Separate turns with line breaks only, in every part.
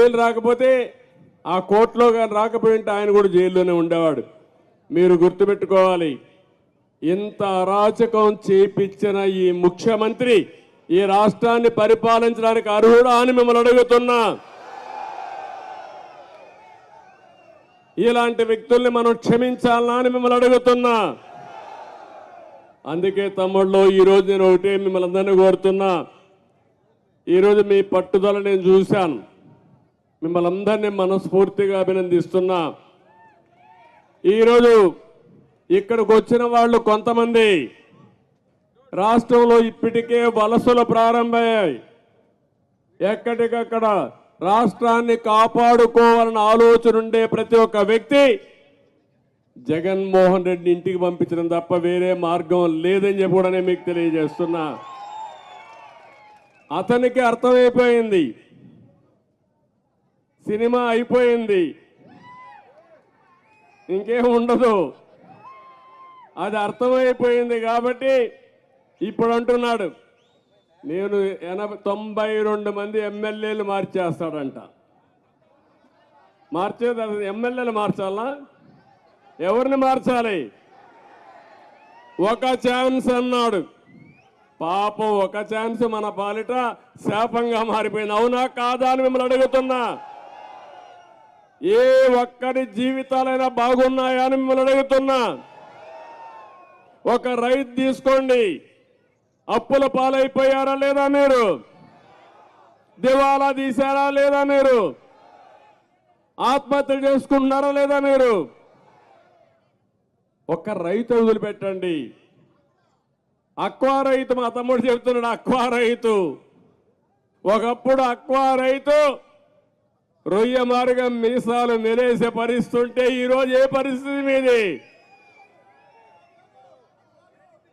Jail రాకపోతే ఆ కోర్టులో కానీ రాకపోయింటే ఆయన కూడా జైల్లోనే ఉండేవాడు. మీరు గుర్తుపెట్టుకోవాలి ఇంత అరాచకం చేపించిన ఈ ముఖ్యమంత్రి ఈ రాష్ట్రాన్ని పరిపాలించడానికి అర్హుడా అని మిమ్మల్ని అడుగుతున్నా. ఇలాంటి వ్యక్తుల్ని మనం క్షమించాలా అని మిమ్మల్ని అడుగుతున్నా. అందుకే తమ్ముళ్ళు ఈరోజు నేను ఒకటే మిమ్మల్ని అందరినీ కోరుతున్నా. ఈరోజు మీ పట్టుదల నేను చూశాను. మిమ్మల్ని అందరినీ మనస్ఫూర్తిగా అభినందిస్తున్నా. ఈరోజు ఇక్కడికి వచ్చిన వాళ్ళు కొంతమంది రాష్ట్రంలో ఇప్పటికే వలసలు ప్రారంభమయ్యాయి. ఎక్కడికక్కడ రాష్ట్రాన్ని కాపాడుకోవాలన్న ఆలోచన ఉండే ప్రతి ఒక్క వ్యక్తి జగన్మోహన్ రెడ్డి ఇంటికి పంపించడం తప్ప వేరే మార్గం లేదని చెప్పి కూడా నేను మీకు తెలియజేస్తున్నా. అతనికి అర్థమైపోయింది. సినిమా అయిపోయింది. ఇంకేం ఉండదు. అది అర్థమైపోయింది కాబట్టి ఇప్పుడు అంటున్నాడు నేను ఎనభై తొంభై రెండు మంది ఎమ్మెల్యేలు మార్చేస్తాడంట. మార్చేది అది ఎమ్మెల్యేలు మార్చాలా? ఎవరిని మార్చాలి? ఒక ఛాన్స్ అన్నాడు. పాపం ఒక ఛాన్స్ మన పాలిట శాపంగా మారిపోయింది. అవునా కాదా అని మిమ్మల్ని అడుగుతున్నా. ఏ ఒక్కడి జీవితాలైనా బాగున్నాయా అని మిమ్మల్ని అడుగుతున్నా. ఒక రైతు తీసుకోండి. అప్పుల పాలైపోయారా లేదా మీరు? దివాలా తీశారా లేదా మీరు? ఆత్మహత్య చేసుకుంటున్నారా లేదా మీరు? ఒక్క రైతు వదిలిపెట్టండి. అక్వా రైతు మా తమ్ముడు చెబుతున్నాడు అక్వా రైతు. ఒకప్పుడు అక్వా రైతు రొయ్య మార్గం మీసాలు మెలేసే పరిస్థితి ఉంటే ఈరోజు ఏ పరిస్థితి మీది?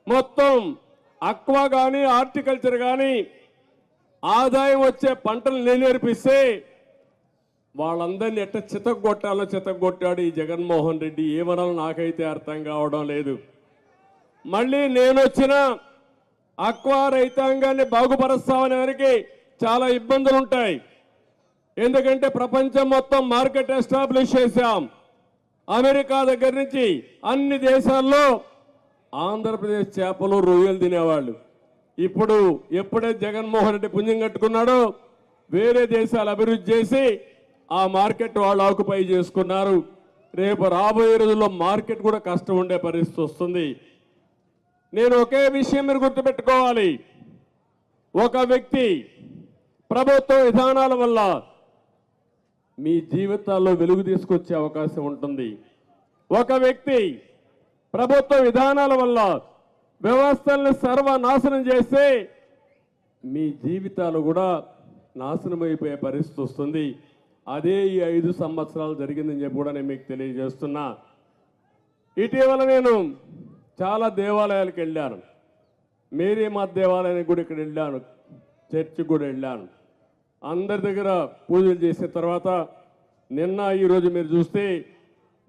మొత్తం అక్వా కానీ హార్టికల్చర్ కానీ ఆదాయం వచ్చే పంటలు నేర్పిస్తే వాళ్ళందరినీ ఎట్ట చితగొట్టాలో చితగొట్టాడు ఈ జగన్మోహన్ రెడ్డి. ఏమనాలో నాకైతే అర్థం కావడం లేదు. మళ్ళీ నేను వచ్చిన అక్వా రైతాంగాన్ని బాగుపరుస్తామనే వారికి చాలా ఇబ్బందులు ఉంటాయి ఎందుకంటే ప్రపంచం మొత్తం మార్కెట్ ఎస్టాబ్లిష్ చేశాం. అమెరికా దగ్గర నుంచి అన్ని దేశాల్లో ఆంధ్రప్రదేశ్ చేపలు రొయ్యలు తినేవాళ్ళు. ఇప్పుడు ఎప్పుడైతే జగన్మోహన్ రెడ్డి పుణ్యం కట్టుకున్నాడో వేరే దేశాలు అభివృద్ధి చేసి ఆ మార్కెట్ వాళ్ళు ఆకుపై చేసుకున్నారు. రేపు రాబోయే రోజుల్లో మార్కెట్ కూడా కష్టం ఉండే పరిస్థితి వస్తుంది. నేను ఒకే విషయం మీరు గుర్తుపెట్టుకోవాలి. ఒక వ్యక్తి ప్రభుత్వ విధానాల వల్ల మీ జీవితాల్లో వెలుగు తీసుకొచ్చే అవకాశం ఉంటుంది. ఒక వ్యక్తి ప్రభుత్వ విధానాల వల్ల వ్యవస్థల్ని సర్వనాశనం చేస్తే మీ జీవితాలు కూడా నాశనం అయిపోయే పరిస్థితి వస్తుంది. అదే ఈ ఐదు సంవత్సరాలు జరిగిందని చెప్పి కూడా నేను మీకు తెలియజేస్తున్నా. ఇటీవల నేను చాలా దేవాలయాలకు వెళ్ళాను. మేరీ మా దేవాలయానికి కూడా ఇక్కడ వెళ్ళాను. చర్చికి కూడా వెళ్ళాను. అందరి దగ్గర పూజలు చేసిన తర్వాత నిన్న ఈరోజు మీరు చూస్తే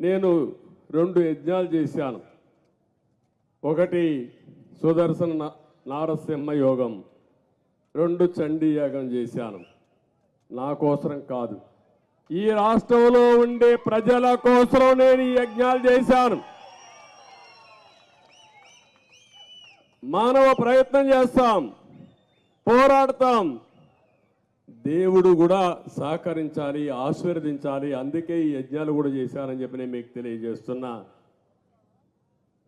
నేను రెండు యజ్ఞాలు చేశాను. ఒకటి సుదర్శన నారసింహ యోగం రెండు చండీ యాగం చేశాను. నా కోసరం కాదు. ఈ రాష్ట్రంలో ఉండే ప్రజల కోసం నేను ఈ యజ్ఞాలు చేశాను. మానవ ప్రయత్నం చేస్తాం పోరాడతాం దేవుడు కూడా సహకరించాలి ఆశీర్వదించాలి. అందుకే ఈ యజ్ఞాలు కూడా చేశారని చెప్పి నేను మీకు తెలియజేస్తున్నా.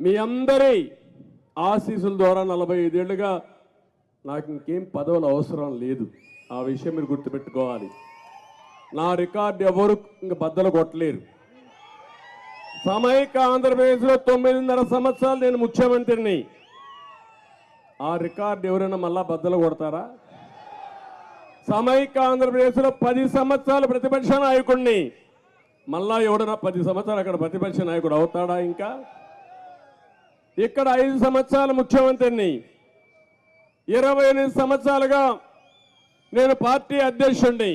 మీ అందరి ఆశీస్సుల ద్వారా నలభై ఐదేళ్ళుగా నాకు ఇంకేం పదవులు అవసరం లేదు. ఆ విషయం మీరు గుర్తుపెట్టుకోవాలి. నా రికార్డు ఎవరు ఇంక బద్దలు కొట్టలేరు. సమైక ఆంధ్రప్రదేశ్లో తొమ్మిదిన్నర సంవత్సరాలు నేను ముఖ్యమంత్రిని. ఆ రికార్డు ఎవరైనా మళ్ళా బద్దలు కొడతారా? సమైక్య ఆంధ్రప్రదేశ్లో పది సంవత్సరాలు ప్రతిపక్ష నాయకుడిని మళ్ళా ఎవడన్నా పది సంవత్సరాలు అక్కడ ప్రతిపక్ష నాయకుడు అవుతాడా ఇంకా? ఇక్కడ ఐదు సంవత్సరాల ముఖ్యమంత్రిని. ఇరవై ఎనిమిది సంవత్సరాలుగా నేను పార్టీ అధ్యక్షుడిని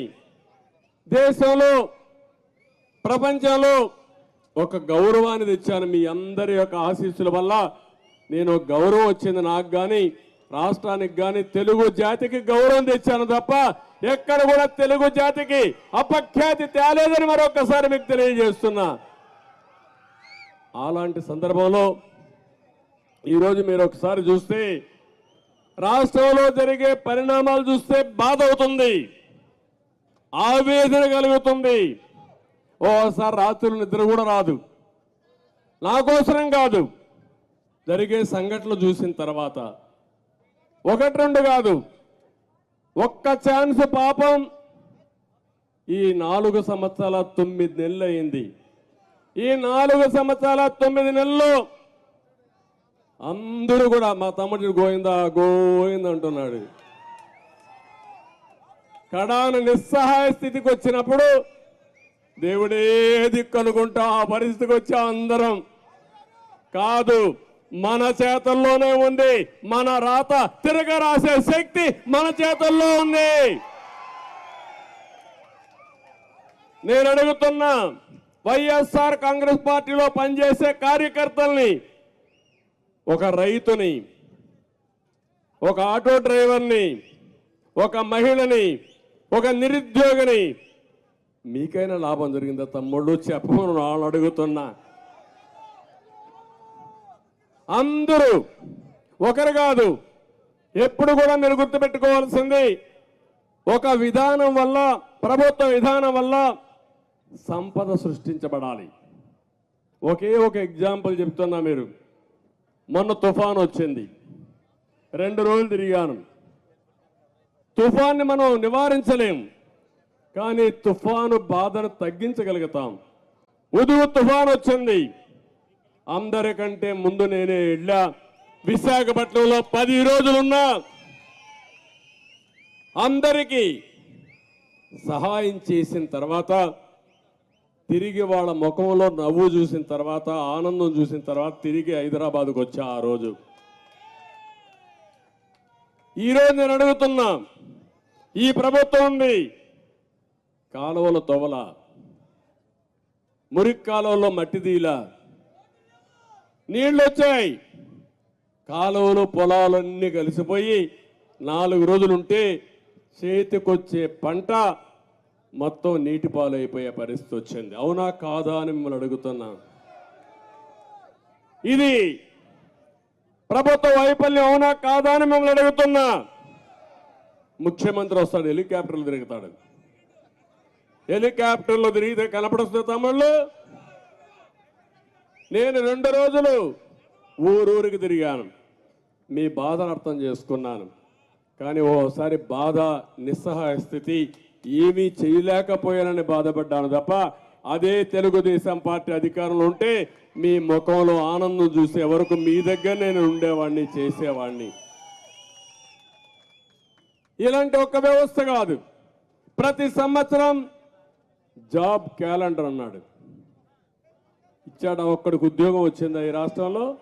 దేశంలో ప్రపంచంలో ఒక గౌరవాన్ని తెచ్చాను మీ అందరి యొక్క ఆశీస్సుల వల్ల. నేను గౌరవం వచ్చింది నాకు కానీ రాష్ట్రానికి కానీ తెలుగు జాతికి గౌరవం తెచ్చాను తప్ప ఎక్కడ కూడా తెలుగు జాతికి అపఖ్యాతి తేలేదని మరొకసారి మీకు తెలియజేస్తున్నా. అలాంటి సందర్భంలో ఈరోజు మీరు ఒకసారి చూస్తే రాష్ట్రంలో జరిగే పరిణామాలు చూస్తే బాధ అవుతుంది ఆవేదన కలుగుతుంది. ఓసారి రాత్రులు నిద్ర కూడా రాదు. నా కోసరం కాదు. జరిగే సంఘటనలు చూసిన తర్వాత ఒకటి రెండు కాదు. ఒక్క ఛాన్స్ పాపం. ఈ నాలుగు సంవత్సరాల తొమ్మిది నెలలు అయింది. ఈ నాలుగు సంవత్సరాల తొమ్మిది నెలలు అందరూ కూడా మా తమ్ముడు గోయిందా గోయింద అంటున్నాడు. కడాన నిస్సహాయ స్థితికి వచ్చినప్పుడు దేవుడే దిక్కు అనుకుంటా ఆ పరిస్థితికి వచ్చా అందరం. కాదు మన చేతల్లోనే ఉంది. మన రాత తిరగ రాసే శక్తి మన చేతల్లో ఉంది. నేను అడుగుతున్నా వైఎస్ఆర్ కాంగ్రెస్ పార్టీలో పనిచేసే కార్యకర్తల్ని ఒక రైతుని ఒక ఆటో డ్రైవర్ని ఒక మహిళని ఒక నిరుద్యోగిని మీకైనా లాభం జరిగిందా తమ్ముళ్ళు? చెప్పమని వాళ్ళు అడుగుతున్నా. అందరూ ఒకరు కాదు ఎప్పుడు కూడా మీరు గుర్తుపెట్టుకోవాల్సింది ఒక విధానం వల్ల ప్రభుత్వ విధానం వల్ల సంపద సృష్టించబడాలి. ఒకే ఒక ఎగ్జాంపుల్ చెప్తున్నా మీరు. మొన్న తుఫాన్ వచ్చింది. రెండు రోజులు తిరిగాను. తుఫాన్ని మనం నివారించలేం కానీ తుఫాను బాధను తగ్గించగలుగుతాం. ఉదువు తుఫాన్ వచ్చింది. అందరికంటే ముందు నేనే వెళ్ళా. విశాఖపట్నంలో పది రోజులున్నా. అందరికీ సహాయం చేసిన తర్వాత తిరిగి వాళ్ళ ముఖంలో నవ్వు చూసిన తర్వాత ఆనందం చూసిన తర్వాత తిరిగి హైదరాబాద్కు వచ్చా ఆ రోజు. ఈరోజు నేను అడుగుతున్నా ఈ ప్రభుత్వం ఉంది కాలువల తొవల మురికి కాలువలో మట్టి తీలా నీళ్ళు వచ్చాయి కాలువలు పొలాలన్నీ కలిసిపోయి నాలుగు రోజులుంటే చేతికొచ్చే పంట మొత్తం నీటి పాలైపోయే పరిస్థితి వచ్చింది. అవునా కాదా అని మిమ్మల్ని అడుగుతున్నా. ఇది ప్రభుత్వ వైఫల్యం అవునా కాదా అని మిమ్మల్ని అడుగుతున్నా. ముఖ్యమంత్రి వస్తాడు హెలికాప్టర్లు తిరుగుతాడు. హెలికాప్టర్లో తిరిగితే కనపడొస్తుంది తమిళ్ళు నేను రెండు రోజులు ఊరూరికి తిరిగాను. మీ బాధను అర్థం చేసుకున్నాను. కానీ ఓసారి బాధ నిస్సహాయ స్థితి ఏమీ చేయలేకపోయానని బాధపడ్డాను తప్ప అదే తెలుగుదేశం పార్టీ అధికారంలో ఉంటే మీ ముఖంలో ఆనందం చూసే వరకు మీ దగ్గర నేను ఉండేవాడిని చేసేవాడిని ఇలాంటి ఒక వ్యవస్థ కాదు. ప్రతి సంవత్సరం జాబ్ క్యాలెండర్ అన్నాడు. ఇచ్చాడు? ఒక్కడికి ఉద్యోగం వచ్చిందా ఈ రాష్ట్రంలో?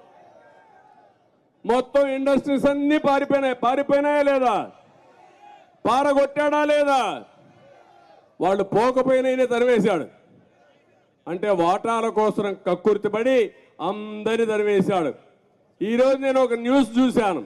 మొత్తం ఇండస్ట్రీస్ అన్ని పారిపోయినాయి. పారిపోయినాయా లేదా? పారగొట్టాడా లేదా? వాళ్ళు పోకపోయినా తరివేశాడు అంటే వాటాల కోసం కక్కుర్తిపడి అందరిని తరివేశాడు ఈరోజు నేను ఒక న్యూస్ చూశాను.